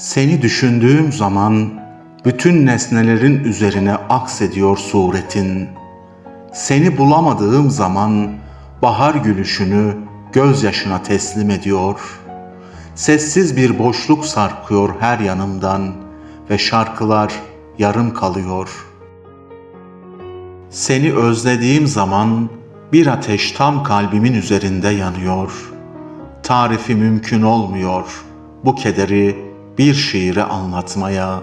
Seni düşündüğüm zaman bütün nesnelerin üzerine aksediyor suretin. Seni bulamadığım zaman bahar gülüşünü gözyaşına teslim ediyor. Sessiz bir boşluk sarkıyor her yanımdan ve şarkılar yarım kalıyor. Seni özlediğim zaman bir ateş tam kalbimin üzerinde yanıyor. Tarifi mümkün olmuyor bu kederi bir şiire anlatmaya.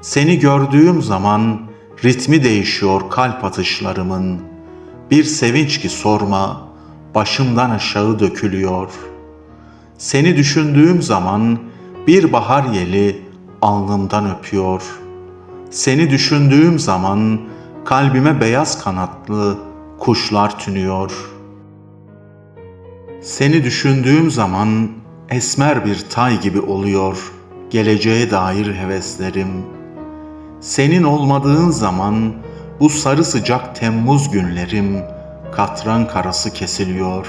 Seni gördüğüm zaman ritmi değişiyor kalp atışlarımın. Bir sevinç ki sorma, başımdan aşağı dökülüyor. Seni düşündüğüm zaman bir bahar yeli alnımdan öpüyor. Seni düşündüğüm zaman kalbime beyaz kanatlı kuşlar tünüyor. Seni düşündüğüm zaman esmer bir tay gibi oluyor geleceğe dair heveslerim. Senin olmadığın zaman bu sarı sıcak Temmuz günlerim katran karası kesiliyor.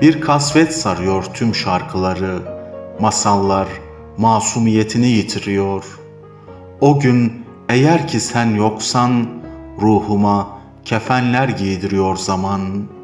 Bir kasvet sarıyor tüm şarkıları, masallar masumiyetini yitiriyor. O gün eğer ki sen yoksan ruhuma kefenler giydiriyor zaman.''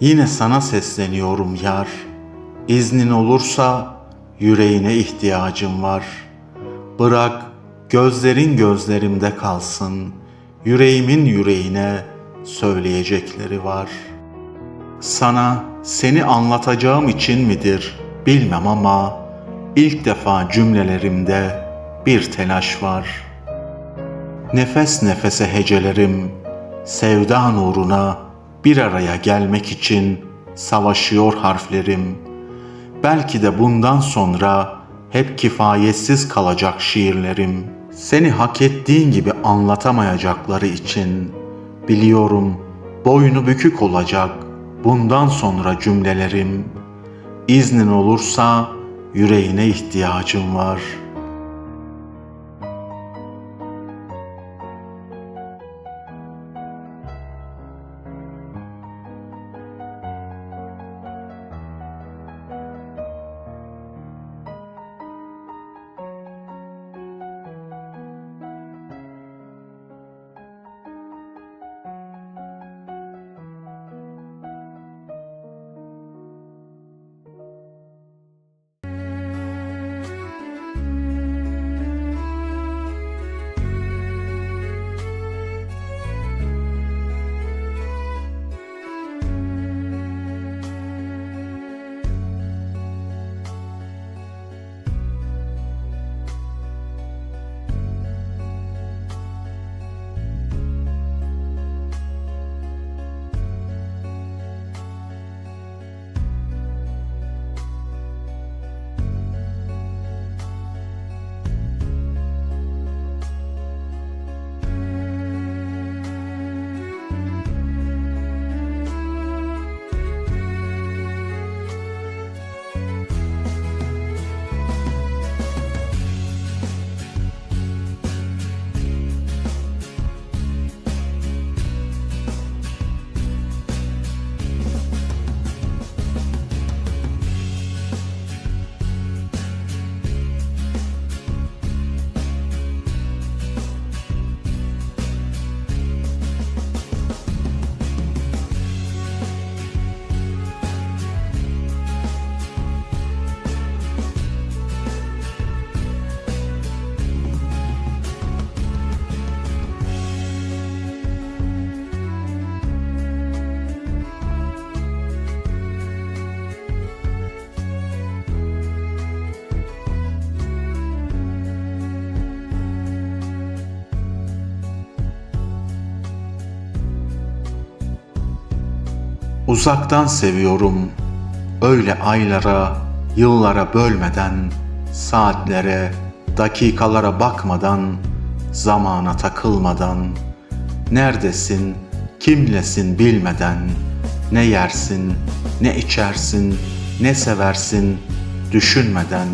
Yine sana sesleniyorum yar. İznin olursa yüreğine ihtiyacım var. Bırak gözlerin gözlerimde kalsın. Yüreğimin yüreğine söyleyecekleri var. Sana seni anlatacağım için midir bilmem ama ilk defa cümlelerimde bir telaş var. Nefes nefese hecelerim sevda nuruna bir araya gelmek için savaşıyor harflerim. Belki de bundan sonra hep kifayetsiz kalacak şiirlerim. Seni hak ettiğin gibi anlatamayacakları için biliyorum boynu bükük olacak bundan sonra cümlelerim. İznin olursa yüreğine ihtiyacım var.'' Uzaktan seviyorum. Öyle aylara, yıllara bölmeden, saatlere, dakikalara bakmadan, zamana takılmadan, neredesin, kimlesin bilmeden, ne yersin, ne içersin, ne seversin düşünmeden,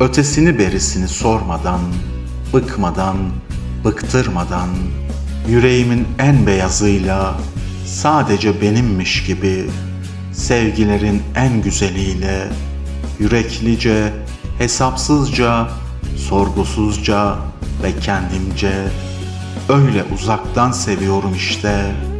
ötesini berisini sormadan, bıkmadan, bıktırmadan, yüreğimin en beyazıyla sadece benimmiş gibi sevgilerin en güzeliyle yüreklice, hesapsızca, sorgusuzca ve kendimce öyle uzaktan seviyorum işte.''